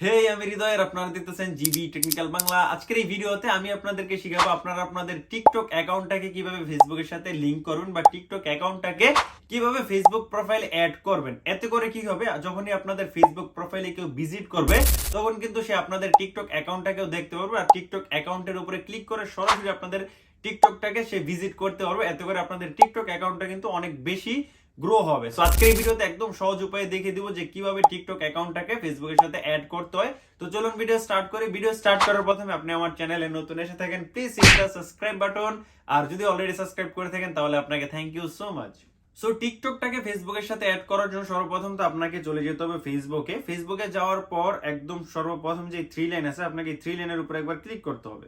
হে আমি হৃদয়ের, আপনারা দেখতেছেন জিবি টেকনিক্যাল বাংলা। আজকের এই ভিডিওতে আমি আপনাদেরকে শিখাবো আপনারা আপনাদের টিকটক অ্যাকাউন্টটাকে কীভাবে ফেসবুকের সাথে লিংক করবেন বা টিকটক অ্যাকাউন্টটাকে কীভাবে ফেসবুক প্রোফাইল অ্যাড করবেন। এতে করে কি হবে? যখনই আপনাদের ফেসবুক প্রোফাইলে কেউ ভিজিট করবে, তখন কিন্তু সে আপনাদের টিকটক অ্যাকাউন্টটাকেও দেখতে পারবে। আর টিকটক অ্যাকাউন্টের উপরে ক্লিক করে সরাসরি আপনাদের টিকটকটাকে সে ভিজিট করতে পারবে। এতে করে আপনাদের টিকটক অ্যাকাউন্টটা কিন্তু অনেক বেশি গ্রো হবে। সো আজকে এই ভিডিওতে একদম সহজ উপায়ে দেখিয়ে দিব যে কীভাবে টিকটক অ্যাকাউন্টটাকে ফেসবুকের সাথে অ্যাড করতে হয়। তো চলুন ভিডিও স্টার্ট করি। ভিডিও স্টার্ট করার প্রথমে আপনি আমার চ্যানেলে নতুন এসে থাকেন প্লিজ হিট সাবস্ক্রাইব বাটন আর যদি অলরেডি সাবস্ক্রাইব করে থাকেন, তাহলে আপনাকে thank you so much so টিকটকটাকে ফেসবুকের সাথে অ্যাড করার জন্য সর্বপ্রথম তো আপনাকে চলে যেতে হবে ফেসবুকে ফেসবুকে যাওয়ার পর একদম সর্বপ্রথম যে থ্রি লাইন আছে, আপনাকে থ্রি লাইনের উপরে একবার ক্লিক করতে হবে।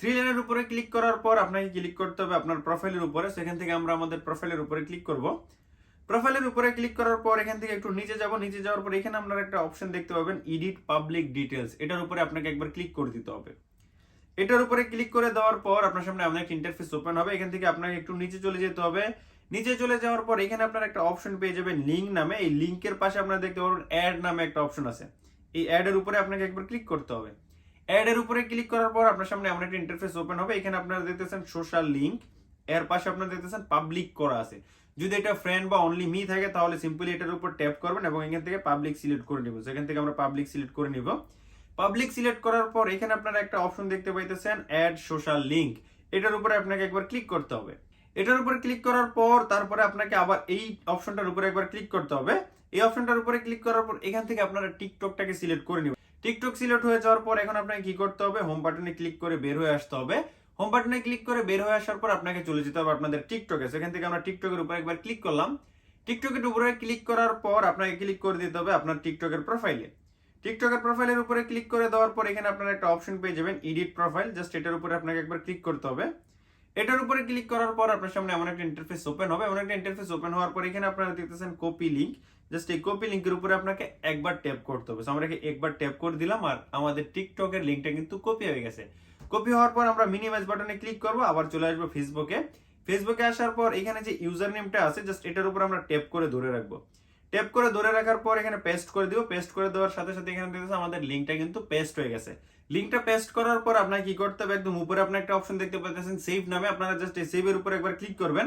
থ্রি লাইনের উপরে ক্লিক করার পর আপনাকে ক্লিক করতে হবে? আপনার প্রোফাইলের উপরে। সেখান থেকে আমরা আমাদের প্রোফাইলের উপরে ক্লিক করব। প্রোফাইলের উপরে ক্লিক করার পর এখান থেকে একটু নিচে যাব, নিচে যাওয়ার পর এখানে আপনারা একটা অপশন দেখতে পাবেন এডিট পাবলিক ডিটেলস এটার উপরে আপনাকে একবার ক্লিক করে দিতে হবে। এটার উপরে ক্লিক করে দেওয়ার পর আপনার সামনে আপনার একটা ইন্টারফেস ওপেন হবে। এখান থেকে আপনাকে একটু নিচে চলে যেতে হবে। নিচে চলে যাওয়ার পর এখানে আপনার একটা অপশন পেয়ে যাবেন লিঙ্ক নামে। এই লিঙ্কের পাশে আপনারা দেখতে পাবেন অ্যাড নামে একটা অপশন আছে। এই অ্যাড এর উপরে আপনাকে একবার ক্লিক করতে হবে। অ্যাড এর উপরে ক্লিক করার পর আপনার সামনে এমন একটা ইন্টারফেস ওপেন হবে। এখানে আপনারা দেখতেছেন সোশ্যাল লিঙ্ক এর পাশে আপনারা দেখতেছেন পাবলিক করা আছে। যদি এটা ফ্রেন্ড বা অনলি মি থাকে, তাহলে সিম্পলি এটার উপর ট্যাপ করবেন এবং এখান থেকে পাবলিক সিলেক্ট করে নিব। সেখান থেকে আমরা পাবলিক সিলেক্ট করে নিব। পাবলিক সিলেক্ট করার পর এখানে আপনারা একটা অপশন দেখতে পাইতেছেন অ্যাড সোশ্যাল লিঙ্ক এটার উপরে আপনাকে একবার ক্লিক করতে হবে। এটার উপরে ক্লিক করার পর তারপরে আপনাকে আবার এই অপশনটার উপরে একবার ক্লিক করতে হবে। এই অপশনটার উপরে ক্লিক করার পর এখান থেকে আপনারা টিকটকটাকে সিলেক্ট করে নেবেন টিকটক সিলেক্ট হয়ে যাওয়ার পর এখন আপনাকে কি করতে হবে? হোম বাটনে ক্লিক করে বের হয়ে আসতে হবে। হোম বাটনে ক্লিক করে বের হয়ে আসার পর আপনাকে চলে যেতে হবে আপনাদের টিকটকে সেখান থেকে আমরা টিকটকের উপরে একবার ক্লিক করলাম। টিকটকের উপরে ক্লিক করার পর আপনাকে ক্লিক করে দিতে হবে আপনার টিকটকের প্রোফাইলে টিকটকের প্রোফাইলের উপরে ক্লিক করে দেওয়ার পর এখানে আপনারা একটা অপশন পেয়ে যাবেন এডিট প্রোফাইল জাস্ট এটার উপরে আপনাকে একবার ক্লিক করতে হবে। এটার উপরে ক্লিক করার পর আপনার সামনে এমন একটা ইন্টারফেস ওপেন হবে। এমন একটা ইন্টারফেস ওপেন হওয়ার পর এখানে আপনারা দেখতেছেন কপি লিঙ্ক জাস্ট এই কপি লিঙ্কের উপরে আপনাকে একবার ট্যাপ করতে হবে। আমরা একবার ট্যাপ করে দিলাম আর আমাদের টিকটকের লিঙ্কটা কিন্তু কপি হয়ে গেছে। কপি হওয়ার পর আমরা মিনিমাইজ বাটনে ক্লিক করব, আবার চলে আসব ফেসবুকে ফেসবুকে আসার পর এখানে যে ইউজার নেমটা আছে জাস্ট এটার উপর আমরা ট্যাপ করে ধরে রাখব। ট্যাপ করে ধরে রাখার পর এখানে পেস্ট করে দিব। পেস্ট করে দেওয়ার সাথে সাথে এখানে দেখতেছে আমাদের লিঙ্কটা কিন্তু পেস্ট হয়ে গেছে। লিঙ্কটা পেস্ট করার পর আপনার কি করতে হবে? একদম উপরে আপনার একটা অপশন দেখতে পাচ্ছেন সেভ নামে। আপনারা জাস্ট এই সেভের উপর একবার ক্লিক করবেন।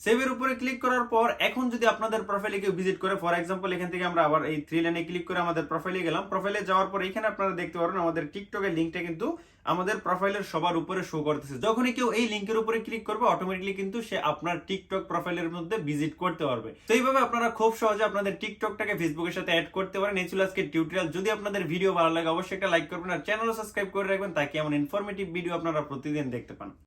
সেভের উপরে ক্লিক করার পর, এখন যদি আপনাদের প্রোফাইলে কেউ ভিজিট করে ফর এক্সাম্পল এখান থেকে আমরা আবার এই থ্রি লাইনে ক্লিক করে আমাদের প্রোফাইলে গেলাম। প্রোফাইলে যাওয়ার পর এখানে আপনারা দেখতে পারবেন আমাদের টিকটকের লিঙ্কটা কিন্তু আমাদের প্রোফাইলের সবার উপরে শো করতেছে। যখনই কেউ এই লিঙ্কের উপরে ক্লিক করবে অটোমেটিকলি কিন্তু সে আপনার টিকটক প্রোফাইলের মধ্যে ভিজিট করতে পারবে। তো এইভাবে আপনারা খুব সহজে আপনাদের টিকটকটাকে ফেসবুকের সাথে অ্যাড করতে পারেন। এই ছিল আজকে টিউটোরিয়াল যদি আপনাদের ভিডিও ভালো লাগে, অবশ্যই একটা লাইক করবেন আর চ্যানেলও সাবস্ক্রাইব করে রাখবেন, তাকে এমন ইনফরমেটিভ ভিডিও আপনারা প্রতিদিন দেখতে পান।